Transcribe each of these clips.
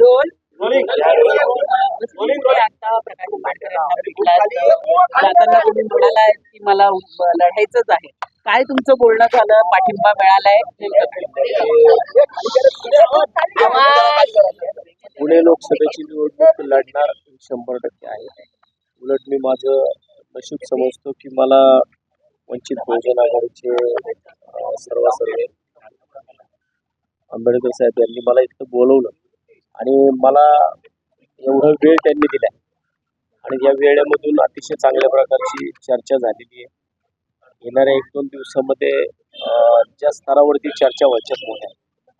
Role आता प्रकाश आंबेडकर यांना जाताना तुम्ही म्हणाला की मला लढायचंच आहे काय तुमचं बोलणं झालं पाठिंबा मिळालाय पुणे लोकसभेची निवडणूक लढणार शंभर टक्के आहे. उलट मी माझं नशीब समजतो की मला वंचित बहुजन आघाडीचे सर्व सर्व आंबेडकर साहेब यांनी मला इथं बोलवलं. आणि मला एवढा वेळ त्यांनी दिला. आणि या वेळेमधून अतिशय चांगल्या प्रकारची चर्चा झालेली आहे. येणाऱ्या एक दोन दिवसामध्ये ज्या स्तरावरती चर्चा व्हायच्यात मोठ्या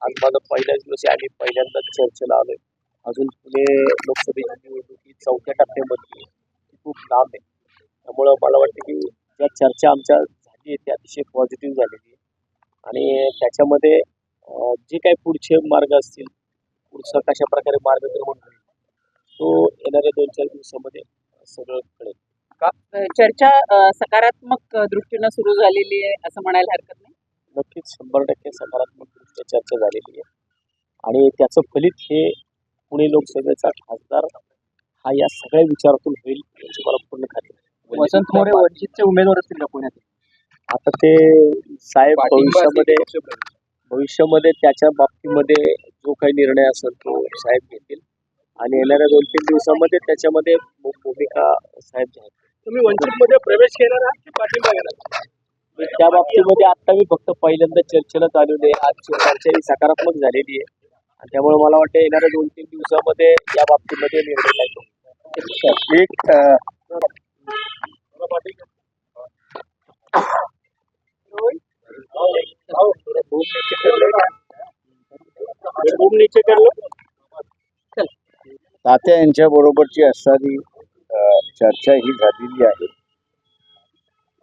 आज माझा पहिल्याच दिवशी आम्ही पहिल्यांदाच चर्चेला आलोय. अजून पुणे लोकसभेची निवडणूक ही चौथ्या टप्प्यामध्ये ती खूप लांब आहे. त्यामुळं मला वाटतं की ज्या चर्चा आमच्या झाली आहे ती अतिशय पॉझिटिव्ह झालेली आहे. आणि त्याच्यामध्ये जे काही पुढचे मार्ग असतील पुढचं कशा प्रकारे मार्गक्रमण होईल तो येणाऱ्या दोन चार दिवसामध्ये सगळं कळेल. चर्चा सकारात्मक दृष्टीनं सुरू झालेली आहे असं म्हणायला हरकत नाही? नक्कीच शंभर टक्के सकारात्मक दृष्ट्या चर्चा झालेली आहे. आणि त्याचं फलित हे पुणे लोकसभेचा खासदार हा या सगळ्या विचारातून होईल याची मला पूर्ण खात्री आहे. वसंत मोरे वंचितचे उमेदवार असतील का पुण्यात आता ते साहेब भविष्यामध्ये भविष्यामध्ये त्याच्या बाबतीमध्ये जो काही निर्णय असेल तो साहेब घेतील. आणि येणाऱ्या दोन तीन दिवसामध्ये त्याच्यामध्ये भूमिका साहेब घ्याल तुम्ही वंचित मध्ये प्रवेश घेणार आहात की पाठिंबा घेणार मी त्या बाबतीमध्ये आता मी फक्त पहिल्यांदा चर्चेला चालवले आज चर्चा ही सकारात्मक झालेली आहे. आणि त्यामुळे मला वाटतं येणाऱ्या दोन तीन दिवसामध्ये या बाबतीमध्ये निर्णय लागतो एक नीचे तात्या यांच्या बरोबरची असणारी चर्चा ही झालेली आहे.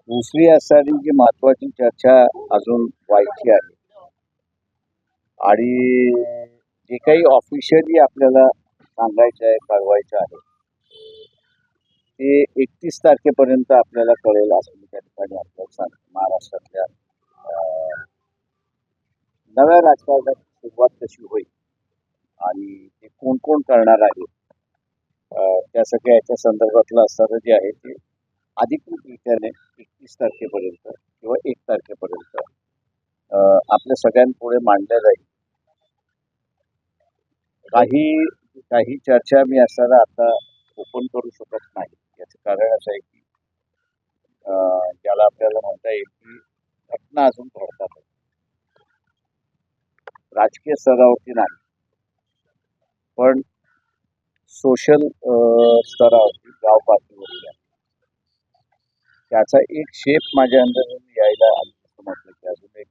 दुसरी असणारी जी महत्वाची चर्चा अजून व्हायची आहे. आणि जे काही ऑफिशियली आपल्याला सांगायचं आहे कळवायचं आहे ते एकतीस तारखेपर्यंत आपल्याला कळेल असं मी त्या ठिकाणी आपल्याला सांग महाराष्ट्रातल्या नव्या राजकारणाची सुरुवात कशी होईल आणि ते कोण कोण करणार आहे? त्या सगळ्या याच्या संदर्भातलं असणारं जे आहे ते अधिकृतरित्याने एकतीस तारखेपर्यंत किंवा एक तारखेपर्यंत आपल्या सगळ्यांपुढे मांडलं जाईल. काही काही चर्चा मी असताना आता ओपन करू शकत नाही. याचं कारण असं आहे की ज्याला आपल्याला म्हणता येईल की घटना अजून घडतात राजकीय स्तरावरती नाही पण सोशल स्तरावरती गाव पातळीवरती आहे. त्याचा एक शेप माझ्या अंदर यायला आली असं म्हटलं की अजून एक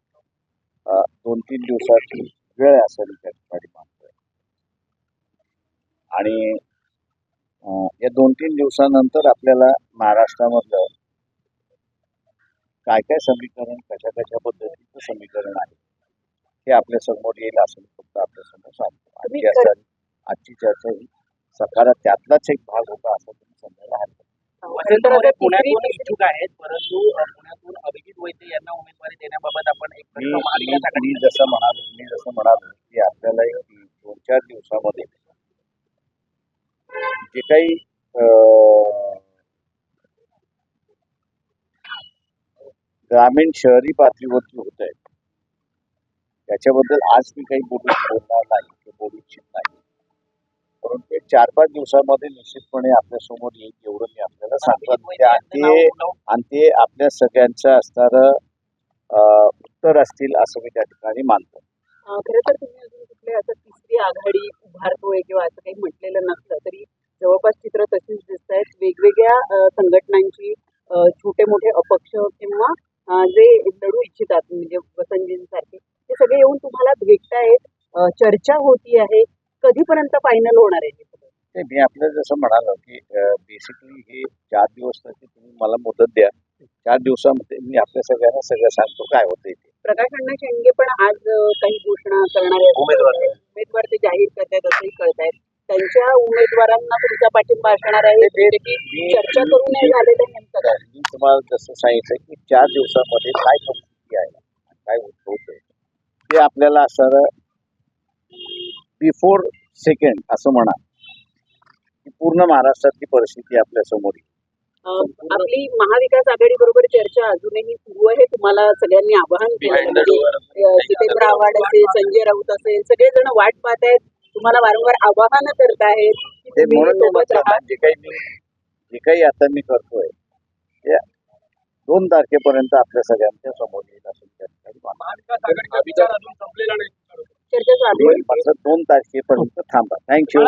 दोन तीन दिवसाची वेळ असेल त्या ठिकाणी मानतोय आणि या दोन तीन दिवसानंतर आपल्याला महाराष्ट्रामधलं काय काय समीकरण कशा कशा पद्धतीचं समीकरण आहे हे आपल्यासमोर येईल असं फक्त आपल्यासमोर सांगतो. आजची असणारी आजची चर्चा ही सकारात त्यातलाच एक भाग होता असं तुम्ही समजायला हरकत मोरे पुण्यातून इच्छुक आहेत? परंतु पुण्यातून अभिजित वैद्य यांना उमेदवारी देण्याबाबत आपण एक मी जसं म्हणालो मी जसं म्हणालो की आपल्याला दोन चार दिवसामध्ये जे काही अं, ग्रामीण शहरी पातळीवरती होत आहे त्याच्याबद्दल आज मी काही बोलू बोलणार नाही किंवा बोलू इच्छित नाही. परंतु चार पाच दिवसामध्ये निश्चितपणे आपल्यासमोर येईल एवढं मी आपल्याला सांगतो. आणि ते- आणि ते आणि ते आपल्या सगळ्यांचं असणारं उत्तर असतील असं मी त्या ठिकाणी मानतो. खरं तर तुम्ही अजून कुठले असं तिसरी आघाडी उभारतोय किंवा असं काही म्हटलेलं नसलं तरी जवळपास चित्र तशीच दिसत आहेत. वेगवेगळ्या संघटनांची छोटे मोठे अपक्ष किंवा जे लढू इच्छितात म्हणजे वसंतजींसारखे. सगळे येऊन तुम्हाला भेटतायत चर्चा होती आहे. कधीपर्यंत फायनल होणार आहे हे? ते मी आपल्याला जसं म्हणालो की बेसिकली हे चार दिवस तुम्ही मला मुदत द्या. चार दिवसामध्ये मी आपल्या सगळ्यांना सगळं सांगतो काय होतंय ते. प्रकाश अण्णा शेंडगे पण आज काही घोषणा करणार आहेत उमेदवार. उमेदवार ते जाहीर करतायत असंही कळत आहेत त्यांच्या उमेदवारांना तुमचा पाठिंबा असणार आहे. म्हणजे चर्चा करून नाही झालेलं काय? मी तुम्हाला जसं सांगितलं की चार दिवसामध्ये काय ते आपल्याला असणारं बिफोर सेकंड असं म्हणा. की पूर्ण महाराष्ट्रातली परिस्थिती आपल्यासमोर आपली महाविकास आघाडी बरोबर चर्चा अजूनही सुरू आहे. तुम्हाला सगळ्यांनी आवाहन केलं. जितेंद्र आव्हाड असेल संजय राऊत असेल सगळेजण वाट पाहत आहेत. तुम्हाला वारंवार आवाहन करत आहेत जे काही मी जे काही आता मी करतोय दोन तारखेपर्यंत आपल्या सगळ्यांच्या समोर येईल असं दोन तारखेपर्यंत थांबा. थँक्यू